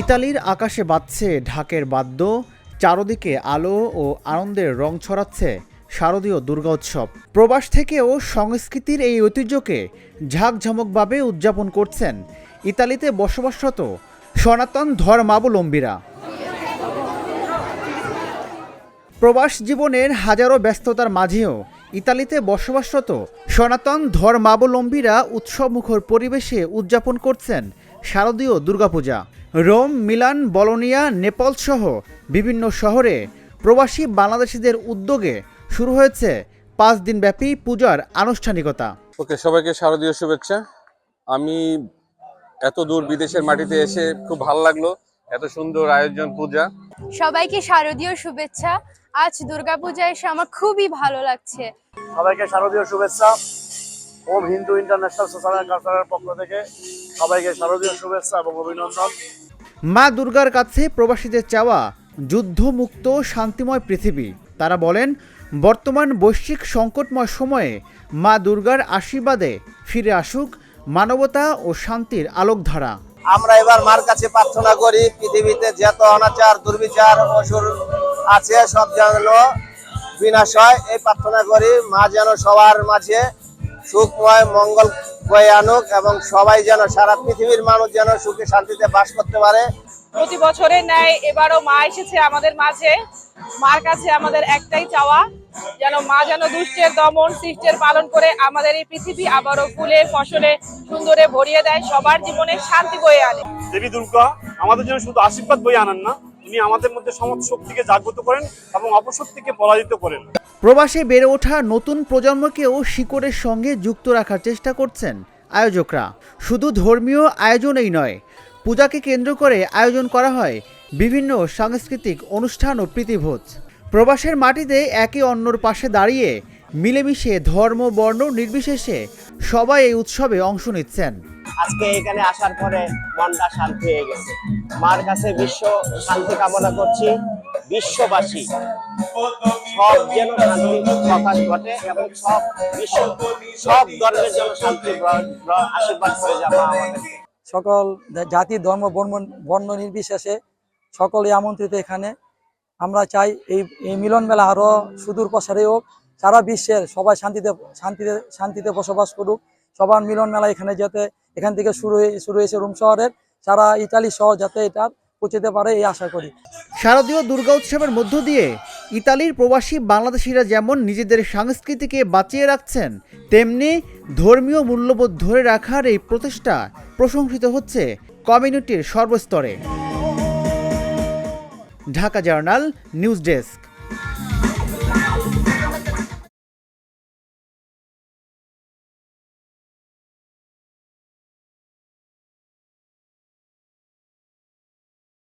ইতালির আকাশে বাজছে ঢাকের বাদ্য, চারদিকে আলো ও আনন্দের রং ছড়াচ্ছে শারদীয় দুর্গা উৎসব। প্রবাস থেকেও সংস্কৃতির এই ঐতিহ্যকে ঝাঁকঝমকভাবে উদযাপন করছেন ইতালিতে বসবাসরত সনাতন ধর্মাবলম্বীরা। প্রবাস জীবনের হাজারো ব্যস্ততার মাঝেও ইতালিতে বসবাসরত সনাতন ধর্মাবলম্বীরা উৎসবমুখর পরিবেশে উদযাপন করছেন শারদীয় Durga Puja. Rome Milan Bologna Nepal সহ বিভিন্ন শহরে প্রবাসী বাংলাদেশিদের উদ্যোগে শুরু হয়েছে পাঁচ দিনব্যাপী পূজার আনুষ্ঠানিকতা। ওকে সবাইকে শারদীয় শুভেচ্ছা। আমি এত দূর বিদেশের মাটিতে এসে খুব ভালো লাগল এত সুন্দর আয়োজন পূজা। সবাইকে শারদীয় শুভেচ্ছা। আজ দুর্গাপূজা এসে আমার খুবই ভালো লাগছে। সবাইকে শারদীয় শুভেচ্ছা। ওম হিন্দু ইন্টারন্যাশনাল সোশ্যাল কালচারের পক্ষ থেকে সবাইকে শারদীয় শুভেচ্ছা এবং অভিনন্দন। মা দুর্গার কাছে প্রবাসীদের চাওয়া যুদ্ধমুক্ত শান্তিময় পৃথিবী। তারা বলেন বর্তমান বৈশ্বিক সংকটময় সময়ে মা দুর্গার আশীর্বাদে ফিরে আসুক মানবতা ও শান্তির আলোকধারা। আমরা এবার মার কাছে প্রার্থনা করি পৃথিবীতে যত অনাচার দুর্বিচার অসুর আছে সব যেন বিনাশ হয় এই প্রার্থনা করি মা যেন সবার মাঝে সুখময় মঙ্গল বয়ে আনুক এবং সবাই যেন সারা পৃথিবীর মানুষ যেন সুখে শান্তিতে বাস করতে পারে। প্রতি বছরের ন্যায় এবারও মা এসেছে আমাদের মাঝে। মার কাছে আমাদের একটাই চাওয়া যেন মা যেন দুষ্টের দমন সৃষ্টের পালন করে আমাদের এই পৃথিবী আবারও ফুলে ফসলে সুন্দরে ভরিয়ে দেয় সবার জীবনে শান্তি বয়ে আনে। দেবী দুর্গা আমাদের জন্য শুধু আশীর্বাদ বই আনেন না তিনি আমাদের মধ্যে সমস্ত শক্তিকে জাগ্রত করেন এবং অপশক্তিকে পরাজিত করেন। প্রবাসে বেড়ে ওঠা নতুন প্রজন্মকেও শিকড়ের সঙ্গে যুক্ত রাখার চেষ্টা করছেন আয়োজকরা। শুধু ধর্মীয় আয়োজনেই নয়, পূজাকে কেন্দ্র করে আয়োজন করা হয় বিভিন্ন সাংস্কৃতিক অনুষ্ঠান ও প্রীতিভোজ। প্রবাসের মাটিতে একে অন্যর পাশে দাঁড়িয়ে মিলেমিশে ধর্ম, বর্ণ নির্বিশেষে সবাই এই উৎসবে অংশ নিচ্ছেন। আজকে এখানে আসার পরে মনটা শান্তি হয়ে গেছে। মার কাছে বিশ্ব শান্তি কামনা করছি, বিশ্ববাসী। সব যেন শান্তি প্রকাশ ঘটে এবং সব বিশ্ব, সব ধর্মের যেন শান্তি আশীর্বাদ হয়ে যাবে আমাদেরকে সকল জাতি, ধর্ম বর্ণ বর্ণ নির্বিশেষে সকলে আমন্ত্রিত এখানে। আমরা চাই এই এই মিলন মেলা আরও সুদূর প্রসারে হোক, সারা বিশ্বের সবাই শান্তিতে শান্তিতে শান্তিতে বসবাস করুক। সবার মিলন মেলা এখানে যাতে এখান থেকে শুরু হয়ে শুরু হয়েছে রোম শহরের সারা ইতালি শহর যাতে এটা পৌঁছতে পারে এই আশা করি। শারদীয় দুর্গা উৎসবের মধ্য দিয়ে ইতালির প্রবাসী বাংলাদেশিরা যেমন নিজেদের সংস্কৃতিকে বাঁচিয়ে রাখছেন, তেমনি ধর্মীয় মূল্যবোধ ধরে রাখার এই প্রচেষ্টা প্রশংসিত হচ্ছে কমিউনিটির সর্বস্তরে। Dhaka journal, news desk.